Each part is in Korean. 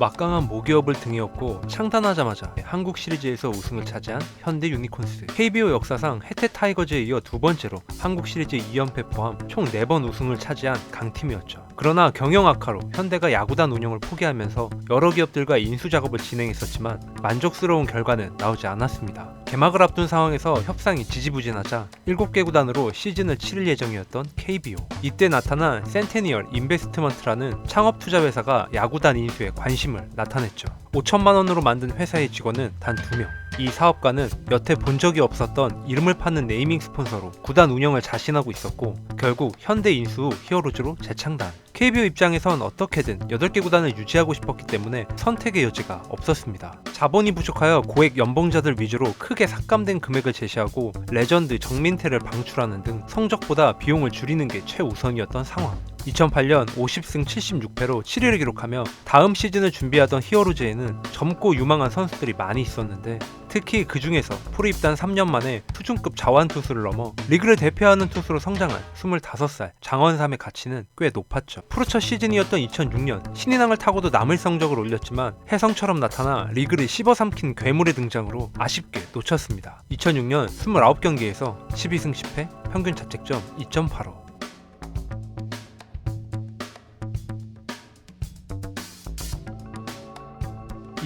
막강한 모기업을 등에 업고 창단하자마자 한국 시리즈에서 우승을 차지한 현대 유니콘스. KBO 역사상 해태 타이거즈에 이어 두 번째로 한국 시리즈 2연패 포함 총 4번 우승을 차지한 강팀이었죠. 그러나 경영 악화로 현대가 야구단 운영을 포기하면서 여러 기업들과 인수 작업을 진행했었지만 만족스러운 결과는 나오지 않았습니다. 개막을 앞둔 상황에서 협상이 지지부진하자 7개 구단으로 시즌을 치를 예정이었던 KBO. 이때 나타난 센테니얼 인베스트먼트라는 창업 투자 회사가 야구단 인수에 관심을 나타냈죠. 5천만 원으로 만든 회사의 직원은 단 2명. 이 사업가는 여태 본 적이 없었던 이름을 파는 네이밍 스폰서로 구단 운영을 자신하고 있었고 결국 현대 인수 후 히어로즈로 재창단. KBO 입장에선 어떻게든 8개 구단을 유지하고 싶었기 때문에 선택의 여지가 없었습니다. 자본이 부족하여 고액 연봉자들 위주로 크게 삭감된 금액을 제시하고 레전드 정민태를 방출하는 등 성적보다 비용을 줄이는 게 최우선이었던 상황. 2008년 50승 76패로 7위를 기록하며 다음 시즌을 준비하던 히어로즈에는 젊고 유망한 선수들이 많이 있었는데 특히 그 중에서 프로 입단 3년 만에 수준급 자완 투수를 넘어 리그를 대표하는 투수로 성장한 25살 장원삼의 가치는 꽤 높았죠. 프로 첫 시즌이었던 2006년 신인왕을 타고도 남을 성적을 올렸지만 혜성처럼 나타나 리그를 씹어삼킨 괴물의 등장으로 아쉽게 놓쳤습니다. 2006년 29경기에서 12승 10패, 평균 자책점 2.85.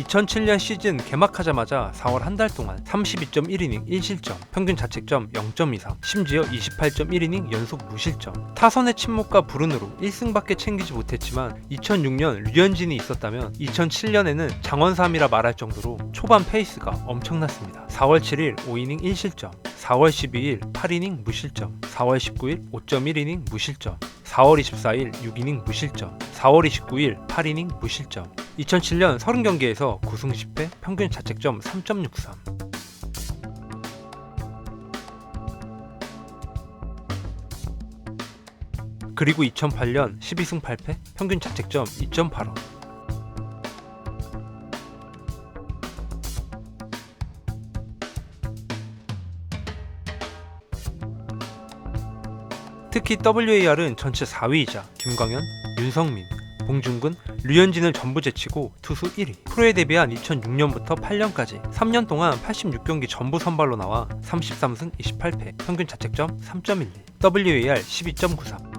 2007년 시즌 개막하자마자 4월 한 달 동안 32.1이닝 1실점, 평균 자책점 0.23, 심지어 28.1이닝 연속 무실점. 타선의 침묵과 불운으로 1승밖에 챙기지 못했지만 2006년 류현진이 있었다면 2007년에는 장원삼이라 말할 정도로 초반 페이스가 엄청났습니다. 4월 7일 5이닝 1실점, 4월 12일 8이닝 무실점, 4월 19일 5.1이닝 무실점, 4월 24일 6이닝 무실점, 4월 29일 8이닝 무실점. 2007년 30경기에서 9승 10패, 평균 자책점 3.63. 그리고 2008년 12승 8패, 평균 자책점 2.85. 특히 WAR은 전체 4위이자 김광현, 윤성민, 봉준근, 류현진을 전부 제치고 투수 1위. 프로에 데뷔한 2006년부터 8년까지 3년 동안 86경기 전부 선발로 나와 33승 28패, 평균 자책점 3.12, WAR 12.93.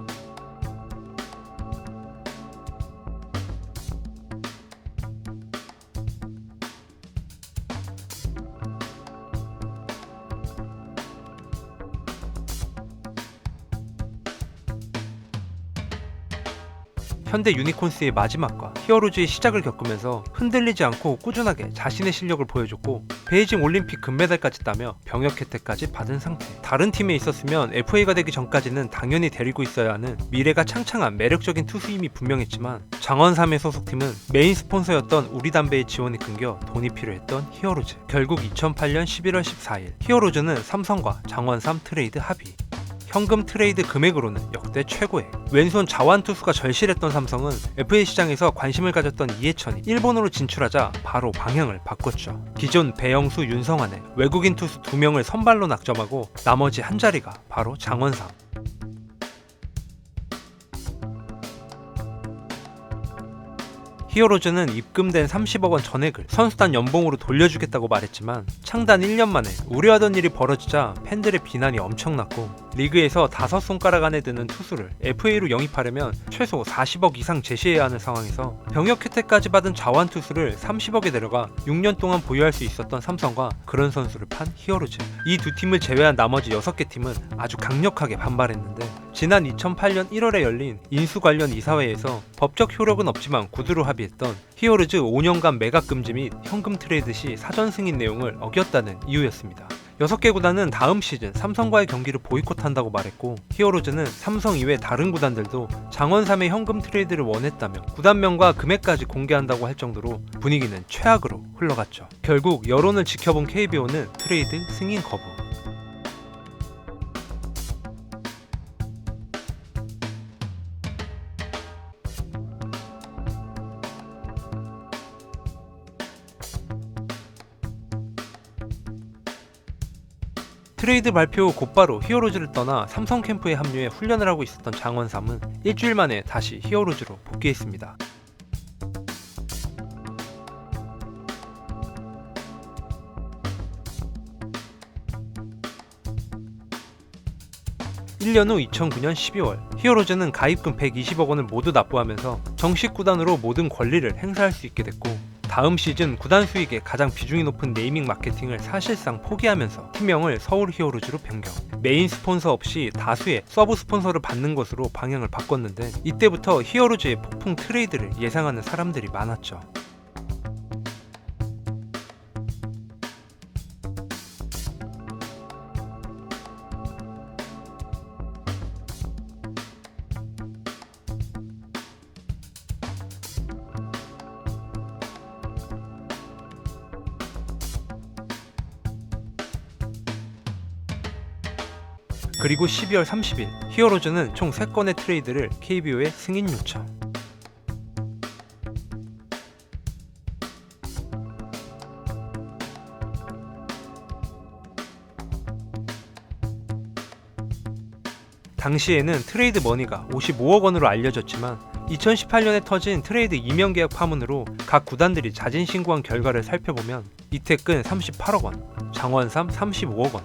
현대 유니콘스의 마지막과 히어로즈의 시작을 겪으면서 흔들리지 않고 꾸준하게 자신의 실력을 보여줬고 베이징 올림픽 금메달까지 따며 병역 혜택까지 받은 상태. 다른 팀에 있었으면 FA가 되기 전까지는 당연히 데리고 있어야 하는 미래가 창창한 매력적인 투수임이 분명했지만 장원삼의 소속팀은 메인 스폰서였던 우리 담배의 지원이 끊겨 돈이 필요했던 히어로즈. 결국 2008년 11월 14일 히어로즈는 삼성과 장원삼 트레이드 합의. 현금 트레이드 금액으로는 역대 최고액. 왼손 자완 투수가 절실했던 삼성은 FA 시장에서 관심을 가졌던 이해천이 일본으로 진출하자 바로 방향을 바꿨죠. 기존 배영수, 윤성환의 외국인 투수 2명을 선발로 낙점하고 나머지 한 자리가 바로 장원삼. 히어로즈는 입금된 30억 원 전액을 선수단 연봉으로 돌려주겠다고 말했지만 창단 1년 만에 우려하던 일이 벌어지자 팬들의 비난이 엄청났고 리그에서 다섯 손가락 안에 드는 투수를 FA로 영입하려면 최소 40억 이상 제시해야 하는 상황에서 병역 혜택까지 받은 자완 투수를 30억에 데려가 6년 동안 보유할 수 있었던 삼성과 그런 선수를 판 히어로즈. 이 두 팀을 제외한 나머지 6개 팀은 아주 강력하게 반발했는데 지난 2008년 1월에 열린 인수 관련 이사회에서 법적 효력은 없지만 구두로 합의했던 히어로즈 5년간 매각 금지 및 현금 트레이드 시 사전 승인 내용을 어겼다는 이유였습니다. 6개 구단은 다음 시즌 삼성과의 경기를 보이콧한다고 말했고 히어로즈는 삼성 이외 다른 구단들도 장원삼의 현금 트레이드를 원했다며 구단명과 금액까지 공개한다고 할 정도로 분위기는 최악으로 흘러갔죠. 결국 여론을 지켜본 KBO는 트레이드 승인 거부. 트레이드 발표 후 곧바로 히어로즈를 떠나 삼성 캠프에 합류해 훈련을 하고 있었던 장원삼은 일주일 만에 다시 히어로즈로 복귀했습니다. 1년 후 2009년 12월 히어로즈는 가입금 120억 원을 모두 납부하면서 정식 구단으로 모든 권리를 행사할 수 있게 됐고 다음 시즌 구단 수익의 가장 비중이 높은 네이밍 마케팅을 사실상 포기하면서 팀명을 서울 히어로즈로 변경. 메인 스폰서 없이 다수의 서브 스폰서를 받는 것으로 방향을 바꿨는데 이때부터 히어로즈의 폭풍 트레이드를 예상하는 사람들이 많았죠. 그리고 12월 30일 히어로즈는 총 3건의 트레이드를 KBO에 승인 요청. 당시에는 트레이드 머니가 55억 원으로 알려졌지만 2018년에 터진 트레이드 이명 계약 파문으로 각 구단들이 자진 신고한 결과를 살펴보면 이태근 38억 원, 장원삼 35억 원,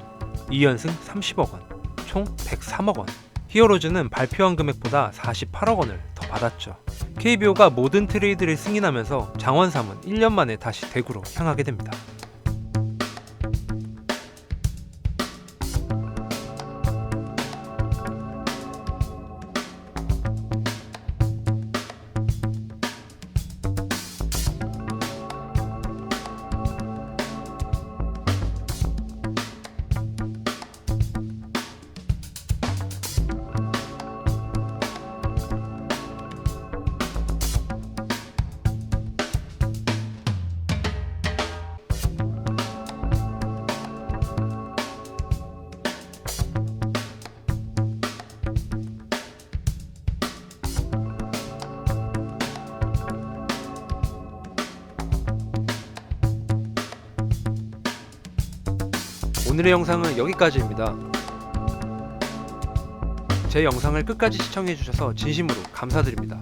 이현승 30억 원, 총 103억 원. 히어로즈는 발표한 금액보다 48억 원을 더 받았죠. KBO가 모든 트레이드를 승인하면서 장원삼은 1년 만에 다시 대구로 향하게 됩니다. 오늘의 영상은 여기까지입니다. 제 영상을 끝까지 시청해주셔서 진심으로 감사드립니다.